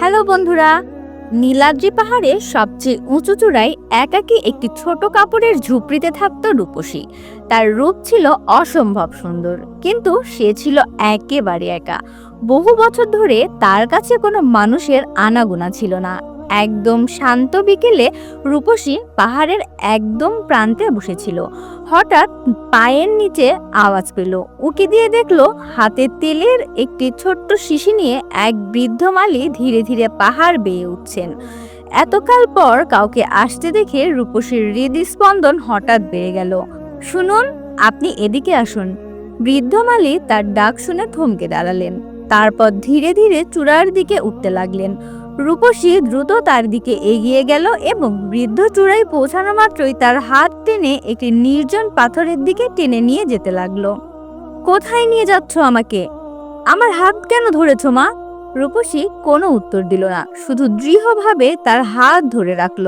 Hello বন্ধুরা, নীলাদ্রি পাহাড়ে সবচেয়ে উঁচু চূড়ায় একাকি একটি ছোট কাপড়ের ঝুপড়িতে থাকত রূপসী। তার রূপ ছিল অসম্ভব সুন্দর, কিন্তু সে ছিল একেবারে একা। বহু বছর ধরে তার কাছে কোনো মানুষের আনাগোনা ছিল না। একদম শান্ত বিকেলে রূপসী পাহাড়ের একদম প্রান্তে বসেছিল। হঠাৎ পায়ের নিচে আওয়াজ পেল। উকি দিয়ে দেখল হাতে তেলের একটি ছোট্ট শিশি নিয়ে এক বৃদ্ধ মালি ধীরে ধীরে পাহাড় বেয়ে উঠছেন। এতকাল পর কাউকে আসতে দেখে রূপসীর হৃদস্পন্দন হঠাৎ বেড়ে গেল। শুনুন, আপনি এদিকে আসুন। বৃদ্ধ মালি তার ডাক শুনে থমকে দাঁড়ালেন। তারপর ধীরে ধীরে চূড়ার দিকে উঠতে লাগলেন। রূপসী দ্রুত তার দিকে এগিয়ে গেল এবং বৃদ্ধ চূড়ায় পৌঁছানো মাত্রই তার হাত টেনে একটি নির্জন পাথরের দিকে টেনে নিয়ে যেতে লাগল। কোথায় নিয়ে যাচ্ছ আমাকে? আমার হাত কেন ধরেছ মা? রূপসী কোনো উত্তর দিল না, শুধু দৃঢ়ভাবে তার হাত ধরে রাখল।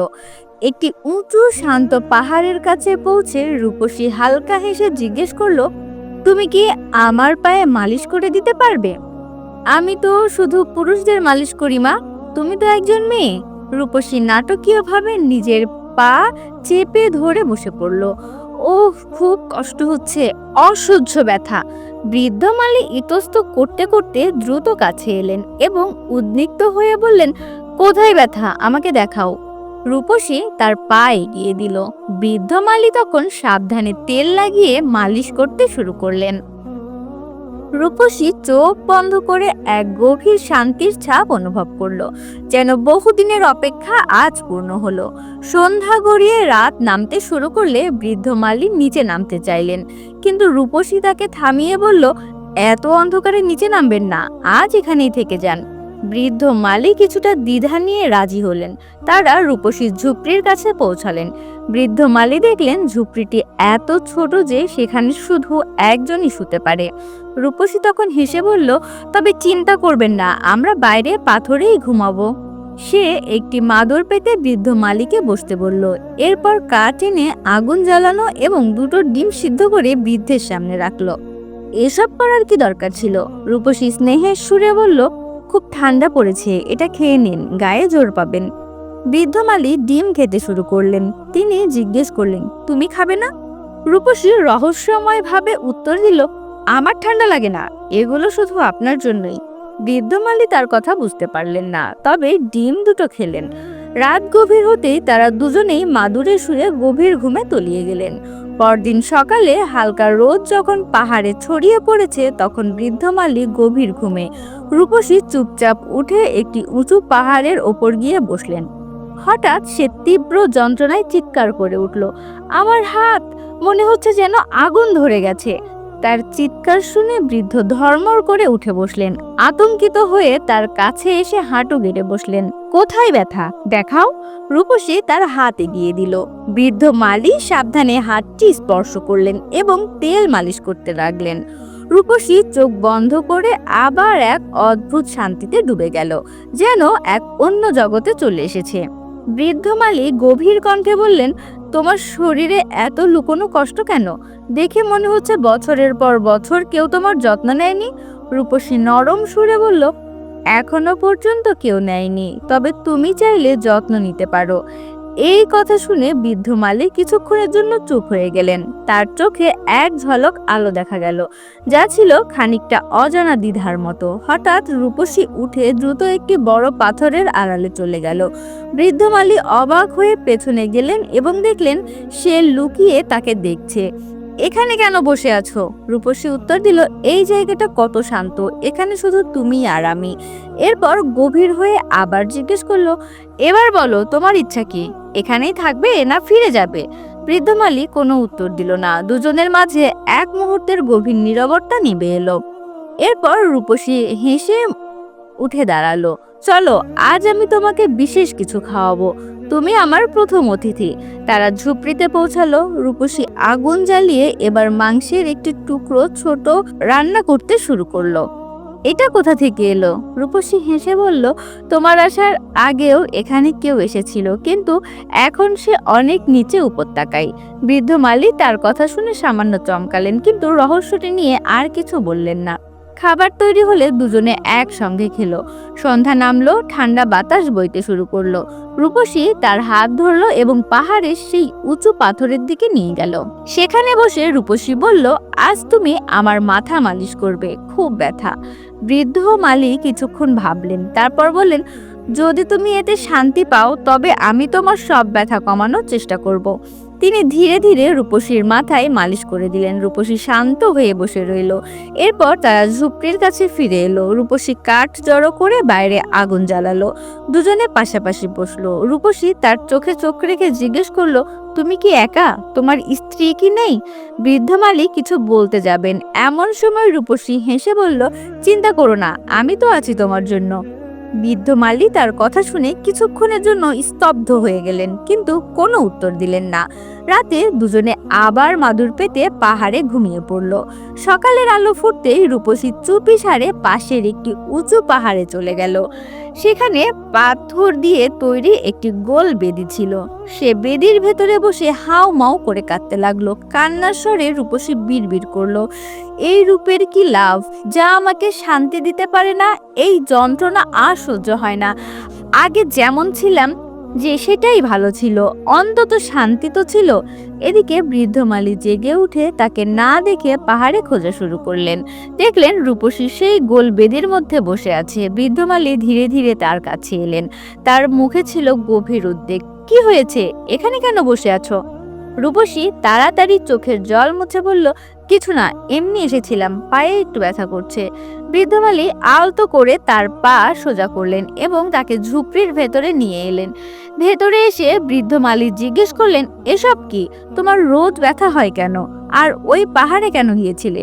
একটি উঁচু, শান্ত পাহাড়ের কাছে পৌঁছে রূপসী হালকা হেসে জিজ্ঞেস করল, তুমি কি আমার পায়ে মালিশ করে দিতে পারবে? আমি তো শুধু পুরুষদের মালিশ করি মা। তুমি তো একজন মেয়ে। রূপসী নাটকীয়ভাবে নিজের পা চেপে ধরে বসে পড়ল। ও খুব কষ্ট হচ্ছে। অসহ্য ব্যথা। বৃদ্ধ মালি ইতস্ত করতে করতে দ্রুত কাছে এলেন এবং উদ্বিগ্ন হয়ে বললেন, কোথায় ব্যথা? আমাকে দেখাও। রূপসী তার পা এগিয়ে দিল। বৃদ্ধ মালি তখন সাবধানে তেল লাগিয়ে মালিশ করতে শুরু করলেন। রূপসী চোখ বন্ধ করে এক গভীর শান্তির ছাপ অনুভব করল, যেন বহুদিনের অপেক্ষা আজ পূর্ণ হলো। সন্ধ্যা গড়িয়ে রাত নামতে শুরু করলে বৃদ্ধ মালি নিচে নামতে চাইলেন, কিন্তু রূপসী তাকে থামিয়ে বলল, এত অন্ধকারে নিচে নামবেন না, আজ এখানেই থেকে যান। বৃদ্ধ মালি কিছুটা দ্বিধা নিয়ে রাজি হলেন। তারা রূপসীর ঝুপড়ির কাছে পৌঁছালেন। বৃদ্ধ মালি দেখলেন ঝুপড়িটি এত ছোট যে সেখানে শুধু একজনই শুতে পারে। রূপসী তখন হেসে বলল, তবে চিন্তা করবেন না, আমরা বাইরে পাথরেই ঘুমাবো। সে একটি মাদর পেতে বৃদ্ধ মালিকে বসতে বলল। এরপর কাঠ এনে আগুন জ্বালানো এবং দুটো ডিম সিদ্ধ করে বৃদ্ধের সামনে রাখল। এসব করার কি দরকার ছিল? রূপসী স্নেহের সুরে বলল খুব ঠান্ডা পড়েছে, এটা খেয়ে নিন, গায়ে জোর পাবেন। বৃদ্ধ মালি ডিম খেতে শুরু করলেন। তিনি জিজ্ঞেস করলেন, তুমি খাবে না? রূপসী রহস্যময় ভাবে উত্তর দিল, আমার ঠান্ডা লাগে না, এগুলো শুধু আপনার জন্যই। বৃদ্ধ মালি তার কথা বুঝতে পারলেন না, তবে ডিম দুটো খেলেন। রাত গভীর হতেই তারা দুজনেই মাদুরে শুয়ে গভীর ঘুমে তলিয়ে গেলেন। পরদিন সকালে হালকা রোদ যখন পাহাড়ে ছড়িয়ে পড়েছে, তখন বৃদ্ধ মালি গভীর ঘুমে রূপসী চুপচাপ উঠে একটি উঁচু পাহাড়ের ওপর গিয়ে বসলেন। হঠাৎ সে তীব্র যন্ত্রণায় চিৎকার করে উঠল, আমার হাত! মনে হচ্ছে যেন আগুন ধরে গেছে। তার চিৎকার শুনে বৃদ্ধ ধর্মর করে উঠে বসলেন। আতঙ্কিত হয়ে তার কাছে এসে হাঁটু গেড়ে বসলেন। কোথায় ব্যথা? দেখাও। রূপসী তার হাত এগিয়ে দিল। বৃদ্ধ মালি সাবধানে হাতটি স্পর্শ করলেন এবং তেল মালিশ করতে লাগলেন। রূপসী চোখ বন্ধ করে আবার এক অদ্ভুত শান্তিতে ডুবে গেল, যেন এক অন্য জগতে চলে এসেছে। বৃদ্ধ মালি গভীর কণ্ঠে বললেন, তোমার শরীরে এত লুকোনো কষ্ট কেন? দেখে মনে হচ্ছে বছরের পর বছর কেউ তোমার যত্ন নেয়নি। রূপসী নরম সুরে বলল, এখনও পর্যন্ত কেউ নেয়নি, তবে তুমি চাইলে যত্ন নিতে পারো। এই কথা শুনে বৃদ্ধ মালিক কিছুক্ষণের জন্য চুপ হয়ে গেলেন। তার চোখে এক ঝলক আলো দেখা গেল, যা ছিল খানিকটা অজানা দ্বিধার মতো। হঠাৎ রূপসী উঠে দ্রুত একটি বড় পাথরের আড়ালে চলে গেল। বৃদ্ধ মালি অবাক হয়ে পেছনে গেলেন এবং দেখলেন সে লুকিয়ে তাকে দেখছে। এখানে কেন বসে আছো? রূপসী উত্তর দিল, এই জায়গাটা কত শান্ত। এখানে শুধু তুমি আর আমি। এরপর গভীর হয়ে আবার জিজ্ঞেস করল, এবার বলো, তোমার ইচ্ছা কি? এখানেই থাকবে না ফিরে যাবে? বৃদ্ধ মালি কোনো উত্তর দিল না। দুজনের মাঝে এক মুহূর্তের গভীর নীরবতা নিবে এলো। এরপর রূপসী হেসে উঠে দাঁড়াল, চলো, আজ আমি তোমাকে বিশেষ কিছু খাওয়াবো। তুমি আমার প্রথম অতিথি। তারা ঝুপড়িতে পৌঁছালো। রূপসী আগুন জ্বালিয়ে এবার মাংসের একটি টুকরো ছোট রান্না করতে শুরু করল। এটা কোথা থেকে এলো? রূপসী হেসে বলল, তোমার আসার আগেও এখানে কেউ এসেছিল, কিন্তু এখন সে অনেক নিচে উপত্যকায়। বৃদ্ধ মালি তার কথা শুনে সামান্য চমকালেন, কিন্তু রহস্যটি নিয়ে আর কিছু বললেন না। খাবার তৈরি হলে দুজনে একসঙ্গে খেলো। সন্ধ্যা নামলো, ঠান্ডা বাতাস বইতে শুরু করল। রূপসী তার হাত ধরলো এবং পাহাড়ের সেই উঁচু পাথরের দিকে নিয়ে গেল। সেখানে বসে রূপসী বলল, আজ তুমি আমার মাথা মালিশ করবে, খুব ব্যথা। বৃদ্ধ মালি কিছুক্ষণ ভাবলেন, তারপর বললেন, যদি তুমি এতে শান্তি পাও, তবে আমি তোমার সব ব্যথা কমানোর চেষ্টা করব। তিনি ধীরে ধীরে রূপসীর মাথায় মালিশ করে দিলেন। রূপসী শান্ত হয়ে বসে রইল। এরপর তারা ঝুপড়ির কাছে ফিরে এলো। রূপসী কাঠ জড়ো করে বাইরে আগুন জ্বালালো। দুজনে পাশাপাশি বসল। রূপসী তার চোখে চোখ রেখে জিজ্ঞেস করল, তুমি কি একা? তোমার স্ত্রী কি নেই? বৃদ্ধ মালিক কিছু বলতে যাবেন। এমন সময় রূপসী হেসে বলল, চিন্তা করো না, আমি তো আছি তোমার জন্য। বৃদ্ধ মালি তার কথা শুনে কিছুক্ষণের জন্য স্তব্ধ হয়ে গেলেন, কিন্তু কোনো উত্তর দিলেন না। রাতে দুজনে আবার মাদুর পেতে পাহাড়ে ঘুমিয়ে পড়ল। সকালের আলো ফুটতেই রূপসী চুপি সারে পাশের একটি উঁচু পাহাড়ে চলে গেল। সেখানে পাথর দিয়ে তৈরি একটি গোল বেদি ছিল। সে বেদির ভেতরে বসে হাও মাও করে কাঁদতে লাগল। কান্নার স্বরে রূপসী বিড়বিড় করল। এই রূপের কি লাভ? যা আমাকে শান্তি দিতে পারে না, এই যন্ত্রণা আর সহ্য হয় না। আগে যেমন ছিলাম, যে সেটাই ভালো ছিল। অন্তত শান্তি তো ছিল। এদিকে বৃদ্ধ মালি জেগে উঠে তাকে না দেখে পাহাড়ে খোঁজা শুরু করলেন। দেখলেন রূপসী সেই গোল বেদির মধ্যে বসে আছে। বৃদ্ধ মালি ধীরে ধীরে তার কাছে এলেন। তার মুখে ছিল গভীর উদ্বেগ। কি হয়েছে? এখানে কেন বসে আছো? রূপসী তাড়াতাড়ি চোখের জল মুছে বলল কিছু না, এমনি এসেছিলাম, পায়ে একটু ব্যথা করছে। বৃদ্ধ মালি আলতো করে তার পা সোজা করলেন এবং তাকে ঝুপড়ির ভেতরে নিয়ে এলেন। ভেতরে এসে বৃদ্ধ মালি জিজ্ঞেস করলেন, এসব কি? তোমার রোজ ব্যথা হয় কেন? আর ওই পাহাড়ে কেন গিয়েছিলে?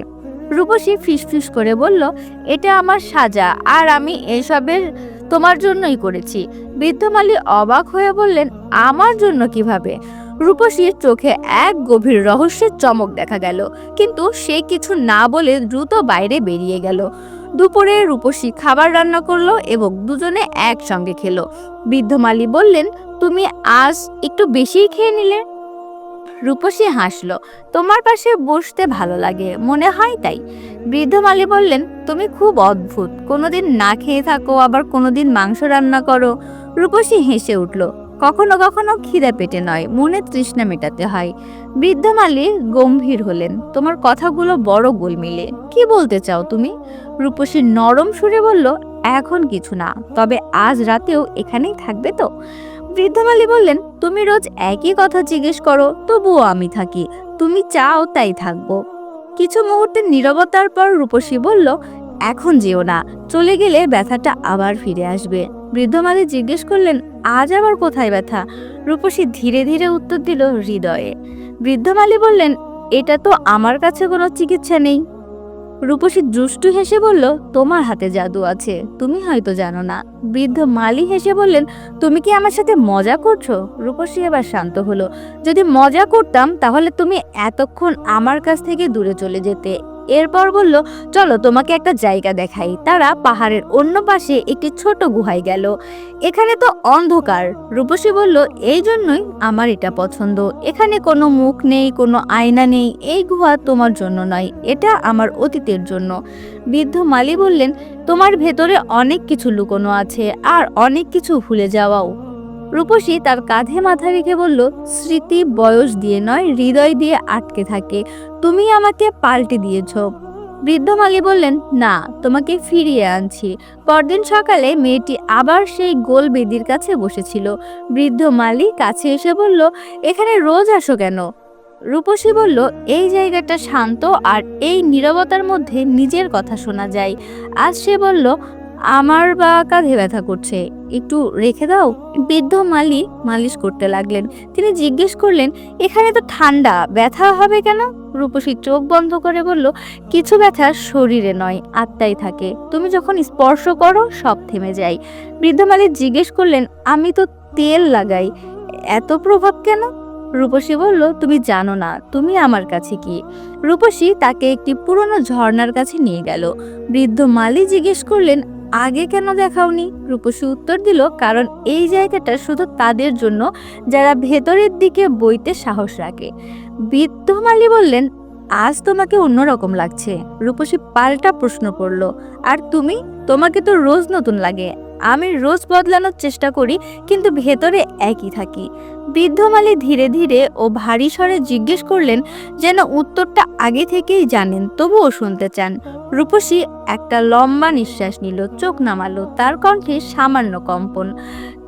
রূপসী ফিসফিস করে বলল, এটা আমার সাজা, আর আমি এসবের তোমার জন্যই করেছি। বৃদ্ধ মালি অবাক হয়ে বললেন, আমার জন্য কীভাবে? রূপসীর চোখে এক গভীর রহস্যের চমক দেখা গেল। কিন্তু সে কিছু না বলে দ্রুত বাইরে বেরিয়ে গেল। দুপুরে রূপসী খাবার রান্না করল এবং দুজনে একসঙ্গে খেলো। বৃদ্ধ মালি বললেন, তুমি আজ একটু বেশিই খেয়ে নিলে? রূপসী হাসলো, তোমার পাশে বসতে ভালো লাগে, মনে হয় তাই। বৃদ্ধ মালি বললেন, তুমি খুব অদ্ভুত, কোনোদিন না খেয়ে থাকো, আবার কোনোদিন মাংস রান্না করো। রূপসী হেসে উঠল কখনো কখনো খিদে পেটে নয়, মনে তৃষ্ণা মেটাতে হয়। বৃদ্ধ মালি গম্ভীর হলেন। তোমার কথাগুলো বড় গোলমিলে। কি বলতে চাও তুমি? রূপসী নরম সুরে বলল, এখন কিছু না, তবে আজ রাতেও এখানেই থাকবে তো? বৃদ্ধ মালি বললেন, তুমি রোজ একই কথা জিজ্ঞেস করো, তবুও আমি থাকি, তুমি চাও তাই থাকব। কিছু মুহূর্তের নীরবতার পর রূপসী বলল, এখন যেও না চলে গেলে ব্যথাটা আবার ফিরে আসবে। বৃদ্ধমালি জিজ্ঞেস করলেন, আজ আবার কোথায় ব্যথা? রূপসী ধীরে ধীরে উত্তর দিল, হৃদয়ে। বৃদ্ধমালি বললেন, এটা তো আমার কাছে কোনো চিকিৎসা নেই। রূপসী দুষ্টু হেসে বলল, তোমার হাতে জাদু আছে, তুমি হয়তো জানো না। বৃদ্ধ মালি হেসে বললেন, তুমি কি আমার সাথে মজা করছ? রূপসী এবার শান্ত হলো, যদি মজা করতাম, তাহলে তুমি এতক্ষণ আমার কাছ থেকে দূরে চলে যেতে। এরপর বলল, চলো তোমাকে একটা জায়গা দেখাই। তারা পাহাড়ের অন্য পাশে একটি ছোট গুহায় গেল। এখানে তো অন্ধকার। রূপসী বলল, এই জন্যই আমার এটা পছন্দ। এখানে কোনো মুখ নেই, কোনো আয়না নেই। এই গুহা তোমার জন্য নয়, এটা আমার অতীতের জন্য। বৃদ্ধ মালি বললেন, তোমার ভেতরে অনেক কিছু লুকোনো আছে, আর অনেক কিছু ভুলে যাওয়াও। রূপসী তার কাঁধে মাথা রেখে বলল, স্মৃতি বয়স দিয়ে নয়, হৃদয় দিয়ে আটকে থাকে। তুমি আমাকে পাল্টে দিয়েছ। বৃদ্ধ মালি বললেন, না, তোমাকে ফিরিয়ে আনছি। পরদিন সকালে মেয়েটি আবার সেই গোল বেদির কাছে বসেছিল। বৃদ্ধ মালি কাছে এসে বলল, এখানে রোজ আসো কেন? রূপসী বলল, এই জায়গাটা শান্ত আর এই নীরবতার মধ্যে নিজের কথা শোনা যায়। আজ সে বলল আমার বা কাঁধে ব্যথা করছে? একটু রেখে দাও। বৃদ্ধ মালি মালিশ করতে লাগলেন। তিনি জিজ্ঞেস করলেন, এখানে তো ঠান্ডা, ব্যথা হবে কেন? রূপসী চোখ বন্ধ করে বলল, কিছু ব্যথা শরীরে নয়, আত্মায় থাকে। তুমি যখন স্পর্শ করো, সব থেমে যায়। বৃদ্ধ মালিক জিজ্ঞেস করলেন, আমি তো তেল লাগাই, এত প্রভাব কেন? রূপসী বলল, তুমি জানো না, তুমি আমার কাছে কি? রূপসী তাকে একটি পুরনো ঝর্ণার কাছে নিয়ে গেল। বৃদ্ধ মালি জিজ্ঞেস করলেন আগে কেন দেখাওনি? রূপসী উত্তর দিল, কারণ এই জায়গাটা শুধু তাদের জন্য, যারা ভেতরের দিকে বইতে সাহস রাখে। বৃদ্ধ মালি বললেন, আজ তোমাকে অন্যরকম লাগছে। রূপসী পাল্টা প্রশ্ন করল, আর তুমি? তোমাকে তো রোজ নতুন লাগে। আমি রোজ বদলানোর চেষ্টা করি, কিন্তু ভেতরে একই থাকি। বৃদ্ধ মালি ধীরে ধীরে ও ভারী স্বরে জিজ্ঞেস করলেন, যেন উত্তরটা আগে থেকেই জানেন, তবুও শুনতে চান। রূপসী একটা লম্বা নিঃশ্বাস নিল, চোখ নামালো, তার কণ্ঠে সামান্য কম্পন।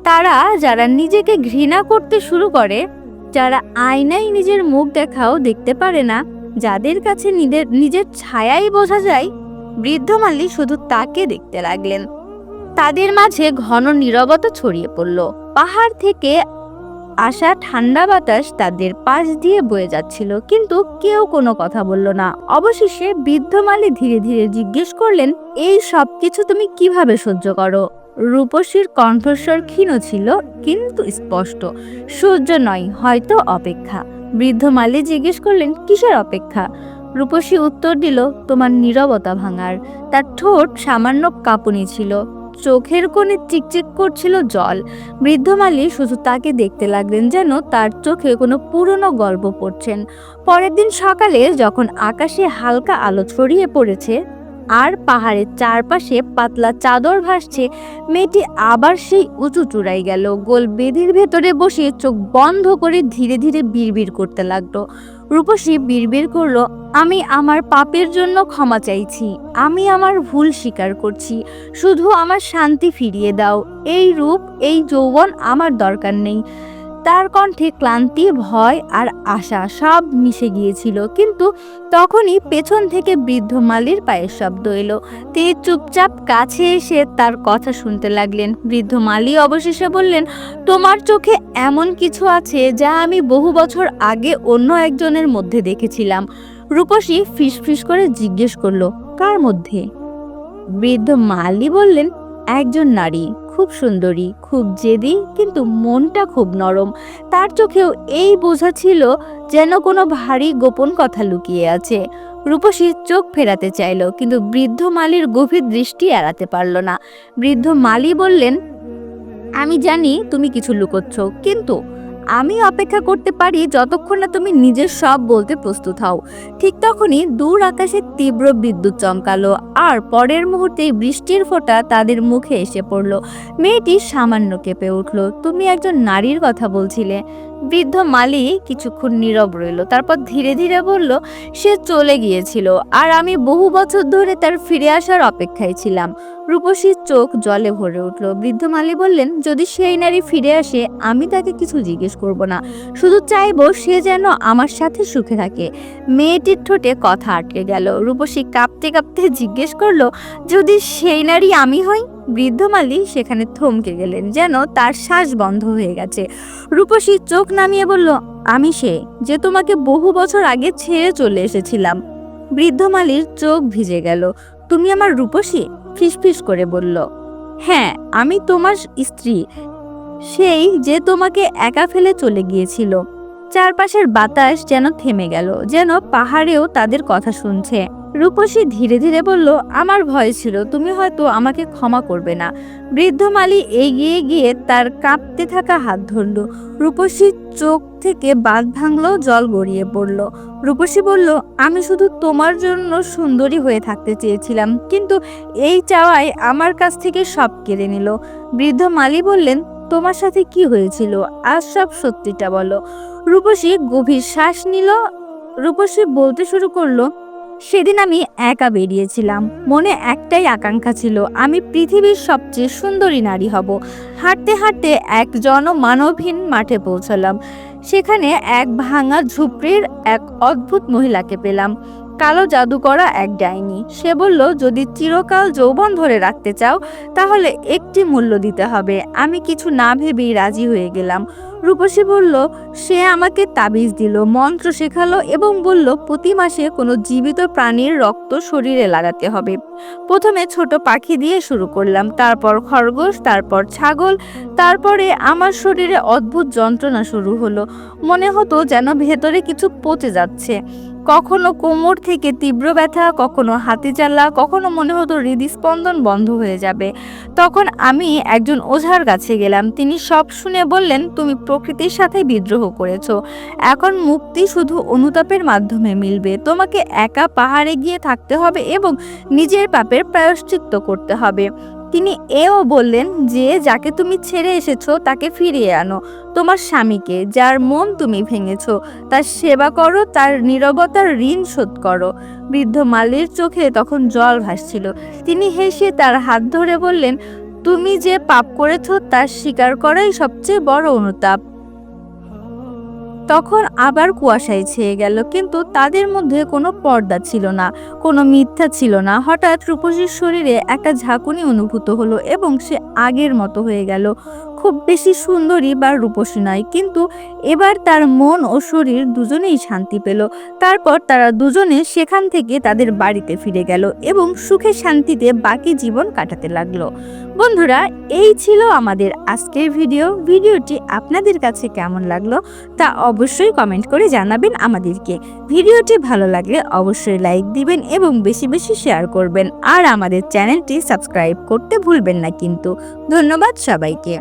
তারা যারা নিজেকে ঘৃণা করতে শুরু করে, যারা আয়নায় নিজের মুখ দেখাও দেখতে পারে না, যাদের কাছে নিজের নিজের ছায়াই বোঝা যায়, বৃদ্ধ মালি শুধু তাকে দেখতে লাগলেন। তাদের মাঝে ঘন নীরবতা ছড়িয়ে পড়ল। পাহাড় থেকে আসা ঠান্ডা বাতাস তাদের পাশ দিয়ে বয়ে যাচ্ছিল, কিন্তু কেউ কোনো কথা বলল না। অবশেষে বৃদ্ধ মালি ধীরে ধীরে জিজ্ঞেস করলেন, এই সব কিছু তুমি কীভাবে সহ্য করো? রূপসীর কণ্ঠস্বর ক্ষীণ ছিল, কিন্তু স্পষ্ট। সহ্য নয়, হয়তো অপেক্ষা। বৃদ্ধ মালি জিজ্ঞেস করলেন, কিসের অপেক্ষা? রূপসী উত্তর দিল, তোমার নীরবতা ভাঙার। তার ঠোঁট সামান্য কাঁপুনি ছিল। চোখের কোণে চিকচিক করছিল জল। বৃদ্ধ মালি শুধু তাকে দেখতে লাগলেন যেন তার চোখে কোনো পুরনো গল্প পড়ছেন। পরের দিন সকালে যখন আকাশে হালকা আলো ছড়িয়ে পড়েছে, আর পাহাড়ের চারপাশে পাতলা চাদর ভাসছে, মেয়েটি আবার সেই উঁচু চূড়ায় গেল। গোল বেদির ভেতরে বসে চোখ বন্ধ করে ধীরে ধীরে বিড়বিড় করতে লাগল। রূপসী বিড়বির করল, আমি আমার পাপের জন্য ক্ষমা চাইছি। আমি আমার ভুল স্বীকার করছি। শুধু আমার শান্তি ফিরিয়ে দাও। এই রূপ, এই যৌবন আমার দরকার নেই। তার কণ্ঠে ক্লান্তি, ভয় আর আশা সব মিশে গিয়েছিল। কিন্তু তখনই পেছন থেকে বৃদ্ধ মালির পায়ের শব্দ এলো। তিনি চুপচাপ কাছে এসে তার কথা শুনতে লাগলেন। বৃদ্ধ মালি অবশেষে বললেন, তোমার চোখে এমন কিছু আছে যা আমি বহু বছর আগে অন্য একজনের মধ্যে দেখেছিলাম। রূপসী ফিসফিস করে জিজ্ঞেস করল, কার মধ্যে? বৃদ্ধ মালি বললেন, একজন নারী। খুব সুন্দরী, খুব জেদি, কিন্তু মনটা খুব নরম। তার চোখেও এই বোঝা ছিল যেন কোনো ভারী গোপন কথা লুকিয়ে আছে। রূপসী চোখ ফেরাতে চাইল, কিন্তু বৃদ্ধ মালির গভীর দৃষ্টি এড়াতে পারল না। বৃদ্ধ মালি বললেন, আমি জানি তুমি কিছু লুকোচ্ছ, কিন্তু আমি অপেক্ষা করতে পারি যতক্ষণ না তুমি নিজের সব বলতে প্রস্তুত হও। ঠিক তখনই দূর আকাশে তীব্র বিদ্যুৎ চমকালো আর পরের মুহূর্তে বৃষ্টির ফোঁটা তাদের মুখে এসে পড়ল। মেয়েটি সামান্য কেঁপে উঠল। তুমি একজন নারীর কথা বলছিলে। বৃদ্ধ মালি কিছুক্ষণ নীরব রইল, তারপর ধীরে ধীরে বলল, সে চলে গিয়েছিল আর আমি বহু বছর ধরে তার ফিরে আসার অপেক্ষায় ছিলাম। রূপসীর চোখ জলে ভরে উঠল। বৃদ্ধ মালি বললেন, যদি সেই নারী ফিরে আসে, আমি তাকে কিছু জিজ্ঞেস করব না। শুধু চাইব সে যেন আমার সাথে সুখে থাকে। মেয়েটির ঠোঁটে কথা আটকে গেল। রূপসী কাঁপতে কাঁপতে জিজ্ঞেস করল, যদি সেই নারী আমি হই? বৃদ্ধ মালি সেখানে থমকে গেলেন, যেন তার শ্বাস বন্ধ হয়ে গেছে। রূপসী চোখ নামিয়ে বলল, আমি সে যে তোমাকে বহু বছর আগে ছেড়ে চলে এসেছিলাম। বৃদ্ধ মালির চোখ ভিজে গেল। তুমি আমার রূপসী? ফিসফিস করে বলল হ্যাঁ আমি তোমার স্ত্রী। সেই যে তোমাকে একা ফেলে চলে গিয়েছিল। চারপাশের বাতাস যেন থেমে গেল, যেন পাহাড়েও তাদের কথা শুনছে। রূপসী ধীরে ধীরে বলল, আমার ভয় ছিল, তুমি হয়তো আমাকে ক্ষমা করবে না। বৃদ্ধ মালি এগিয়ে গিয়ে তার কাঁপতে থাকা হাত ধরল। রূপসীর চোখ থেকে বাঁধ ভাঙলো, জল গড়িয়ে পড়ল। রূপসী বলল, আমি শুধু তোমার জন্য সুন্দরী হয়ে থাকতে চেয়েছিলাম, কিন্তু এই চাওয়ায় আমার কাছ থেকে সব কেড়ে নিল। বৃদ্ধ মালি বললেন, তোমার সাথে কি হয়েছিল? আজ সব সত্যিটা বলো। রূপসী গভীর শ্বাস নিল। রূপসী বলতে শুরু করল সেদিন আমি একা বেরিয়েছিলাম। মনে একটাই আকাঙ্ক্ষা ছিল, আমি পৃথিবীর সবচেয়ে সুন্দরী নারী হব। হাঁটতে হাঁটতে এক জনমানবহীন মাঠে পৌঁছলাম। সেখানে এক ভাঙা ঝুপড়ির এক অদ্ভুত মহিলাকে পেলাম। কালো জাদু করা এক ডাইনি। সে বলল, যদি চিরকাল যৌবন ধরে রাখতে চাও, তাহলে একটি মূল্য দিতে হবে। আমি কিছু না ভেবেই রাজি হয়ে গেলাম। রূপসী বলল, সে আমাকে তাবিজ দিল, মন্ত্র শেখালো এবং বলল, প্রতি মাসে কোনো জীবিত প্রাণীর রক্ত শরীরে লাগাতে হবে। প্রথমে ছোট পাখি দিয়ে শুরু করলাম, তারপর খরগোশ, তারপর ছাগল, তারপরে আমার শরীরে অদ্ভুত যন্ত্রণা শুরু হলো। মনে হতো যেন ভেতরে কিছু পচে যাচ্ছে। কখনো কোমর থেকে তীব্র ব্যথা, কখনো হাতে জ্বালা কখনো মনে হতো হৃদস্পন্দন বন্ধ হয়ে যাবে। তখন আমি একজন ওঝার কাছে গেলাম। তিনি সব শুনে বললেন, তুমি প্রকৃতির সাথে বিদ্রোহ করেছ। এখন মুক্তি শুধু অনুতাপের মাধ্যমে মিলবে। তোমাকে একা পাহাড়ে গিয়ে থাকতে হবে এবং নিজের পাপের প্রায়শ্চিত্ত করতে হবে। তিনি এও বললেন যে, যাকে তুমি ছেড়ে এসেছ, তাকে ফিরিয়ে আনো। তোমার স্বামীকে, যার মন তুমি ভেঙেছ, তার সেবা করো, তার নিরবতার ঋণ শোধ করো। বৃদ্ধ মালির চোখে তখন জল ভাসছিল। তিনি হেসে তার হাত ধরে বললেন, তুমি যে পাপ করেছ, তার স্বীকার করাই সবচেয়ে বড় অনুতাপ। তখন আবার কুয়াশায় ছেয়ে গেল, কিন্তু তাদের মধ্যে কোনো পর্দা ছিল না, কোনো মিথ্যা ছিল না। হঠাৎ রূপসীর শরীরে একটা ঝাঁকুনি অনুভূত হলো এবং সে আগের মতো হয়ে গেল। খুব বেশি সুন্দরী বা রূপসী নয়, কিন্তু এবার তার মন ও শরীর দুজনেই শান্তি পেল। তারপর তারা দুজনে সেখান থেকে তাদের বাড়িতে ফিরে গেল এবং সুখে শান্তিতে বাকি জীবন কাটাতে লাগল। বন্ধুরা, এই ছিল আমাদের আজকের ভিডিও। ভিডিওটি আপনাদের কাছে কেমন লাগল তা অবশ্যই কমেন্ট করে জানাবেন আমাদেরকে। ভিডিওটি ভালো লাগলে অবশ্যই লাইক দিবেন এবং বেশি বেশি শেয়ার করবেন। আর আমাদের চ্যানেলটি সাবস্ক্রাইব করতে ভুলবেন না কিন্তু। ধন্যবাদ সবাইকে।